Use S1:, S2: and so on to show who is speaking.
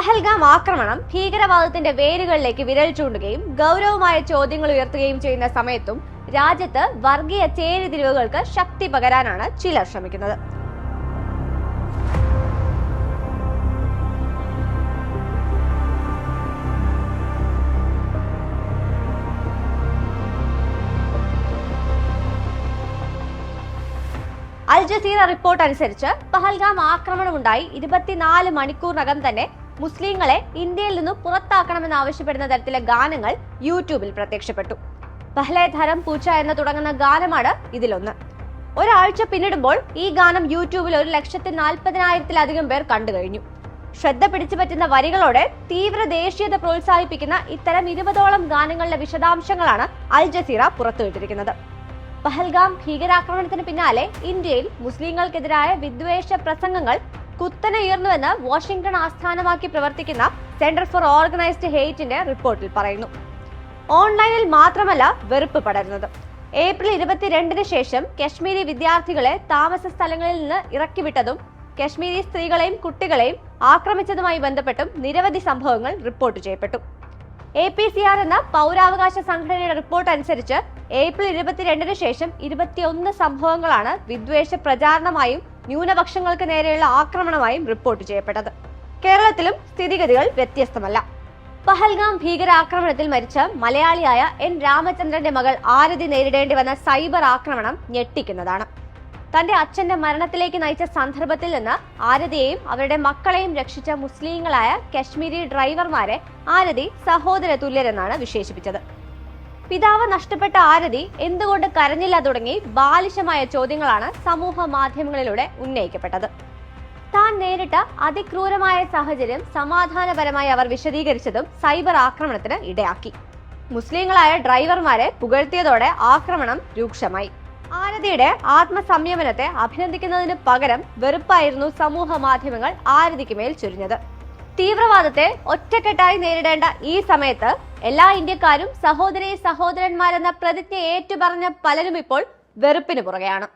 S1: പഹൽഗാം ആക്രമണം ഭീകരവാദത്തിന്റെ വേരുകളിലേക്ക് വിരൽ ചൂണ്ടുകയും ഗൗരവമായ ചോദ്യങ്ങൾ ഉയർത്തുകയും ചെയ്യുന്ന സമയത്തും രാജ്യത്ത് വർഗീയ ചേരിതിരിവുകൾക്ക് ശക്തി പകരാനാണ് ചിലർ ശ്രമിക്കുന്നത്. അൽ ജസീറ റിപ്പോർട്ട് അനുസരിച്ച് പഹൽഗാം ആക്രമണമുണ്ടായി ഇരുപത്തിനാല് മണിക്കൂറിനകം തന്നെ മുസ്ലിങ്ങളെ ഇന്ത്യയിൽ നിന്ന് പുറത്താക്കണമെന്ന് ആവശ്യപ്പെടുന്ന തരത്തിലെ ഗാനങ്ങൾ യൂട്യൂബിൽ പ്രത്യക്ഷപ്പെട്ടു. പഹ്ലെ ധരം പൂച്ച എന്ന് തുടങ്ങുന്ന ഗാനമാണ് ഇതിലൊന്ന്. ഒരാഴ്ച പിന്നിടുമ്പോൾ ഈ ഗാനം യൂട്യൂബിൽ ഒരു ലക്ഷത്തി നാൽപ്പതിനായിരത്തിലധികം പേർ കണ്ടു കഴിഞ്ഞു. ശ്രദ്ധ പിടിച്ചു പറ്റുന്ന വരികളോടെ തീവ്ര ദേശീയത പ്രോത്സാഹിപ്പിക്കുന്ന ഇത്തരം ഇരുപതോളം ഗാനങ്ങളുടെ വിശദാംശങ്ങളാണ് അൽ ജസീറ പുറത്തുവിട്ടിരിക്കുന്നത്. പഹൽഗാം ഭീകരാക്രമണത്തിന് പിന്നാലെ ഇന്ത്യയിൽ മുസ്ലിങ്ങൾക്കെതിരായ വിദ്വേഷ പ്രസംഗങ്ങൾ കുത്തനെ ഉയർന്നുവെന്ന് വാഷിംഗ്ടൺ ആസ്ഥാനമാക്കി പ്രവർത്തിക്കുന്ന സെന്റർ ഫോർ ഓർഗനൈസ്ഡ് ഹെയ്റ്റിന്റെ റിപ്പോർട്ടിൽ പറയുന്നു. ഓൺലൈനിൽ മാത്രമല്ല വെറുപ്പ് പടരുന്നത്. ഏപ്രിൽ ഇരുപത്തിരണ്ടിന് ശേഷം കശ്മീരി വിദ്യാർത്ഥികളെ താമസ സ്ഥലങ്ങളിൽ നിന്ന് ഇറക്കിവിട്ടതും കശ്മീരി സ്ത്രീകളെയും കുട്ടികളെയും ആക്രമിച്ചതുമായി ബന്ധപ്പെട്ടും നിരവധി സംഭവങ്ങൾ റിപ്പോർട്ട് ചെയ്യപ്പെട്ടു. എ പി സി ആർ എന്ന പൗരാവകാശ സംഘടനയുടെ റിപ്പോർട്ട് അനുസരിച്ച് ഏപ്രിൽ ഇരുപത്തിരണ്ടിന് ശേഷം ഇരുപത്തിയൊന്ന് സംഭവങ്ങളാണ് വിദ്വേഷ പ്രചാരണമായും ന്യൂനപക്ഷങ്ങൾക്ക് നേരെയുള്ള ആക്രമണമായും റിപ്പോർട്ട് ചെയ്യപ്പെട്ടത്. കേരളത്തിലും സ്ഥിതിഗതികൾ വ്യത്യസ്തമല്ല. പഹൽഗാം ഭീകരാക്രമണത്തിൽ മരിച്ച മലയാളിയായ എൻ. രാമചന്ദ്രന്റെ മകൾ ആരതി നേരിടേണ്ടി വന്ന സൈബർ ആക്രമണം ഞെട്ടിക്കുന്നതാണ്. തന്റെ അച്ഛന്റെ മരണത്തിലേക്ക് നയിച്ച സന്ദർഭത്തിൽ നിന്ന് ആരതിയെയും അവരുടെ മക്കളെയും രക്ഷിച്ച മുസ്ലിങ്ങളായ കശ്മീരി ഡ്രൈവർമാരെ ആരതി സഹോദര തുല്യരെന്നാണ് വിശേഷിപ്പിച്ചത്. പിതാവ് നഷ്ടപ്പെട്ട ആരതി എന്തുകൊണ്ട് കരഞ്ഞില്ല തുടങ്ങി ബാലിശമായ ചോദ്യങ്ങളാണ് സമൂഹ മാധ്യമങ്ങളിലൂടെ ഉന്നയിക്കപ്പെട്ടത്. താൻ നേരിട്ട അതിക്രൂരമായ സാഹചര്യം സമാധാനപരമായി അവർ വിശദീകരിച്ചതും സൈബർ ആക്രമണത്തിന് ഇടയാക്കി. മുസ്ലിങ്ങളായ ഡ്രൈവർമാരെ പുകഴ്ത്തിയതോടെ ആക്രമണം രൂക്ഷമായി. ആരതിയുടെ ആത്മസംയമനത്തെ അഭിനന്ദിക്കുന്നതിന് പകരം വെറുപ്പായിരുന്നു സമൂഹ മാധ്യമങ്ങൾ ആരതിക്ക് മേൽ ചൊരിഞ്ഞത്. തീവ്രവാദത്തെ ഒറ്റക്കെട്ടായി നേരിടേണ്ട ഈ സമയത്ത് എല്ലാ ഇന്ത്യക്കാരും സഹോദരി സഹോദരന്മാരെന്ന പ്രതിജ്ഞ ഏറ്റുപറഞ്ഞ പലരും ഇപ്പോൾ വെറുപ്പിന് പുറകെയാണ്.